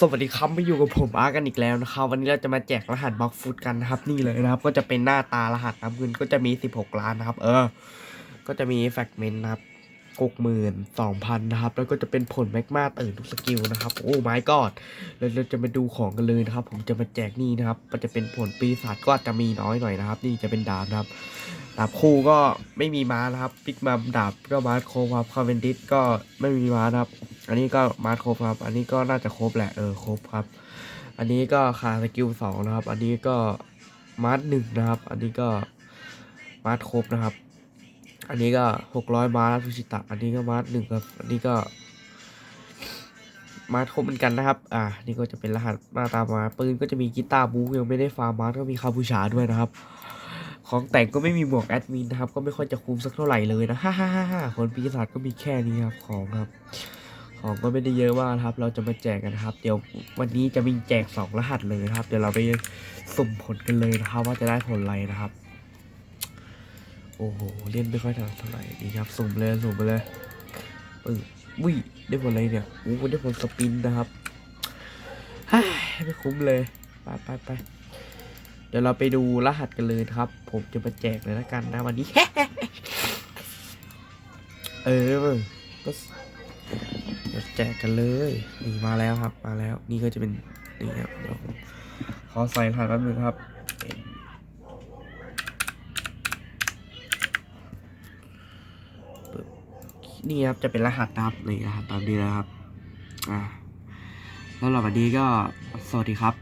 สวัสดีครับมาอยู่กับผมอาร์กันอีกแล้วนะครับวันนี้เราจะมาแจกรหัสบล็อกฟุตกันนะครับ นี่เลยนะครับ ก็จะเป็นหน้าตารหัสนะครับเงินก็จะมี 16 ล้านนะครับ เออ ก็จะมีแฟกเมนต์นะครับกกหมื่นสองพันนะครับ แล้วก็จะเป็นผลแมกมาตื่นทุกสกิลนะครับ โอ้ไม่กอดเราเราจะมาดูของกันเลยนะครับ ผมจะมาแจกนี่นะครับ มันจะเป็นผลปีศาจก็อาจจะมีน้อยหน่อยนะครับ นี่จะเป็นดาบนะครับ ดาบคู่ก็ไม่มีม้านะครับ ปิกมาดาบก็มาร์โคฟครับคาเวนดิสก็ไม่มีม้านะครับ อันนี้ก็มาร์คครบครับ อันนี้ก็น่าจะครบแหละเออครบครับ อันนี้ก็ขาสกิลสองนะครับ อันนี้ก็มาร์คหนึ่งนะครับ อันนี้ก็มาร์คครบนะครับ อันนี้ก็หกร้อยมาร์คทุชิตะ อันนี้ก็มาร์คหนึ่งครับ อันนี้ก็มาร์คครบเหมือนกันนะครับ อ่า นี่ก็จะเป็นรหัสหน้าตามาปืนก็จะมีกีตาร์บู๊ยังไม่ได้ฟาร์มมาร์คก็มีคาบูชาด้วยนะครับ ของแต่งก็ไม่มีหมวกแอดมินนะครับ ก็ไม่ค่อยจะคุ้มสักเท่าไหร่เลยนะฮ่าฮ่าฮ่าฮ่าคนปีศาจก็มีแค่นี้ครับของครับ ของก็ไม่ได้เยอะมากครับ เราจะมาแจกกันครับ เดี๋ยววันนี้จะมีแจกสองรหัสเลยครับ เดี๋ยวเราไปสุ่มผลกันเลยนะครับ ว่าจะได้ผลอะไรนะครับ โอ้โหเล่นไม่ค่อยถนัดเท่าไหร่ดีครับ สุ่มเลยสุ่มไปเลยปึ้งวุ้ยได้ผลอะไรเนี่ยโอ้ได้ผลสปินนะครับไม่คุ้มเลยไปไปไปเดี๋ยวเราไปดูรหัสกันเลยครับ ผมจะมาแจกเลยละกันนะวันนี้ เออก็ แจกกันเลยนี่มาแล้วครับ มาแล้ว นี่ก็จะเป็นนี่ครับเดี๋ยวผมขอใส่รหัสแป๊บนึงครับปึ๊บนี่ครับจะเป็นรหัสนะครับนี่รหัสตามนี้นะครับอ่าแล้วหลังวันนี้ก็สวัสดีครับ